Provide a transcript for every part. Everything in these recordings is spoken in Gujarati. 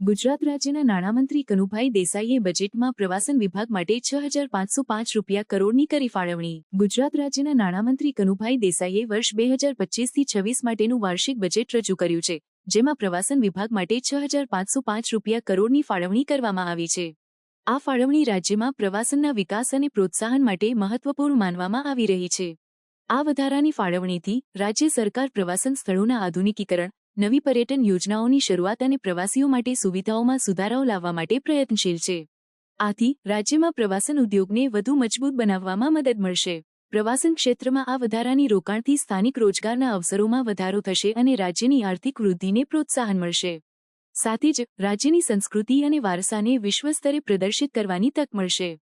ગુજરાત રાજ્યના નાણામંત્રી કનુભાઈ દેસાઈએ બજેટમાં પ્રવાસન વિભાગ માટે છ હજાર પાંચસો પાંચ રૂપિયા કરોડની કરી ફાળવણી. ગુજરાત રાજ્યના નાણામંત્રી કનુભાઈ દેસાઈએ વર્ષ બે હજાર પચીસથી છવ્વીસ માટેનું વાર્ષિક બજેટ રજૂ કર્યું છે, જેમાં પ્રવાસન વિભાગ માટે છ હજાર પાંચસો પાંચ રૂપિયા કરોડની ફાળવણી કરવામાં આવી છે. આ ફાળવણી રાજ્યમાં પ્રવાસનના વિકાસ અને પ્રોત્સાહન માટે મહત્વપૂર્ણ માનવામાં આવી રહી છે. આ વધારાની ફાળવણીથી રાજ્ય સરકાર પ્રવાસન સ્થળોના આધુનિકીકરણ નવી પર્યટન યોજનાઓની શરૂઆત અને પ્રવાસીઓ માટે સુવિધાઓમાં સુધારાઓ લાવવા માટે પ્રયત્નશીલ છે. આથી, રાજ્યમાં પ્રવાસન ઉદ્યોગને વધુ મજબૂત બનાવવામાં મદદ મળશે. પ્રવાસન ક્ષેત્રમાં આ વધારાની રોકાણથી સ્થાનિક રોજગારના અવસરોમાં વધારો થશે અને રાજ્યની આર્થિક વૃદ્ધિને પ્રોત્સાહન મળશે. સાથે જ, રાજ્યની સંસ્કૃતિ અને વારસાને વિશ્વસ્તરે પ્રદર્શિત કરવાની તક મળશે.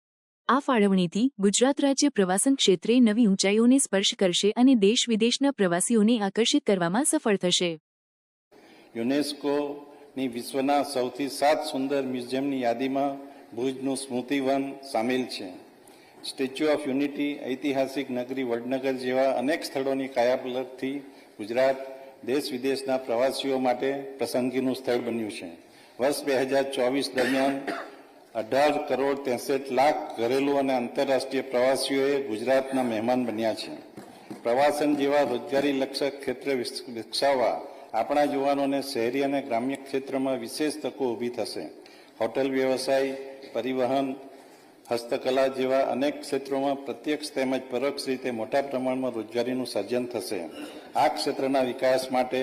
આ ફાળવણીથી ગુજરાત રાજ્ય પ્રવાસન ક્ષેત્રે નવી ઊંચાઈઓને સ્પર્શ કરશે અને દેશ વિદેશના પ્રવાસીઓને આકર્ષિત કરવામાં સફળ થશે. યુનેસ્કોની વિશ્વના સૌથી સાત સુંદર મ્યુઝિયમની યાદીમાં ભુજનું સ્મૃતિવન સામેલ છે. સ્ટેચ્યુ ઓફ યુનિટી ઐતિહાસિક નગરી વડનગર જેવા અનેક સ્થળોની કાયાપલટથી ગુજરાત, દેશ વિદેશના પ્રવાસીઓ માટે પસંદગીનું સ્થળ બન્યું છે. વર્ષ બે હજાર ચોવીસ દરમિયાન અઢાર કરોડ ત્રેસઠ લાખ ઘરેલુ અને આંતરરાષ્ટ્રીય પ્રવાસીઓએ ગુજરાતના મહેમાન બન્યા છે. પ્રવાસન જેવા રોજગારી લક્ષક ક્ષેત્ર વિકસાવવા આપણા યુવાનોને શહેરી અને ગ્રામ્ય ક્ષેત્રમાં વિશેષ તકો ઊભી થશે. હોટેલ વ્યવસાય, પરિવહન, હસ્તકલા જેવા અનેક ક્ષેત્રોમાં પ્રત્યક્ષ તેમજ પરોક્ષ રીતે મોટા પ્રમાણમાં રોજગારીનું સર્જન થશે. આ ક્ષેત્રના વિકાસ માટે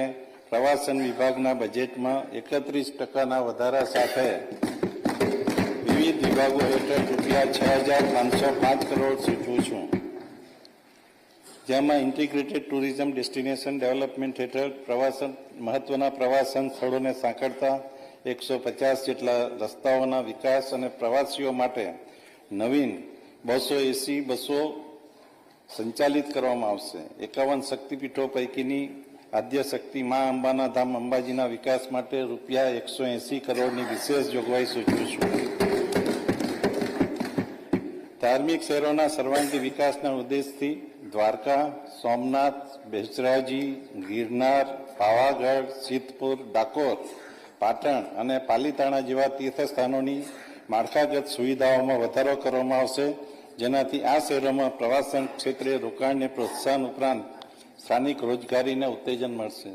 પ્રવાસન વિભાગના બજેટમાં એકત્રીસ ટકાના વધારા સાથે વિવિધ વિભાગો હેઠળ રૂપિયા છ હજાર પાંચસો પાંચ કરોડ સૂચવું છું. જેમાં ઇન્ટિગ્રેટેડ ટુરિઝમ ડેસ્ટિનેશન ડેવલપમેન્ટ હેઠળ પ્રવાસન, મહત્વના પ્રવાસન સ્થળોને સાંકળતા એકસો પચાસ જેટલા રસ્તાઓના વિકાસ અને પ્રવાસીઓ માટે નવીન બસો એસી બસો સંચાલિત કરવામાં આવશે. એકાવન શક્તિપીઠો પૈકીની આદ્ય શક્તિ મા અંબાના ધામ અંબાજીના વિકાસ માટે રૂપિયા એકસો એંસી કરોડની વિશેષ જોગવાઈ સૂચવું છું. ધાર્મિક શહેરોના સર્વાંગી વિકાસના ઉદ્દેશથી દ્વારકા, સોમનાથ બેચરાજી ગિરનાર, પાવાગઢ, સિદ્ધપુર, ડાકોર, પાટણ અને પાલીતાણા જેવા તીર્થસ્થાનોની માળખાગત સુવિધાઓમાં વધારો કરવામાં આવશે. જેનાથી આ શહેરોમાં પ્રવાસન ક્ષેત્રે રોકાણને પ્રોત્સાહન ઉપરાંત સ્થાનિક રોજગારીને ઉત્તેજન મળશે.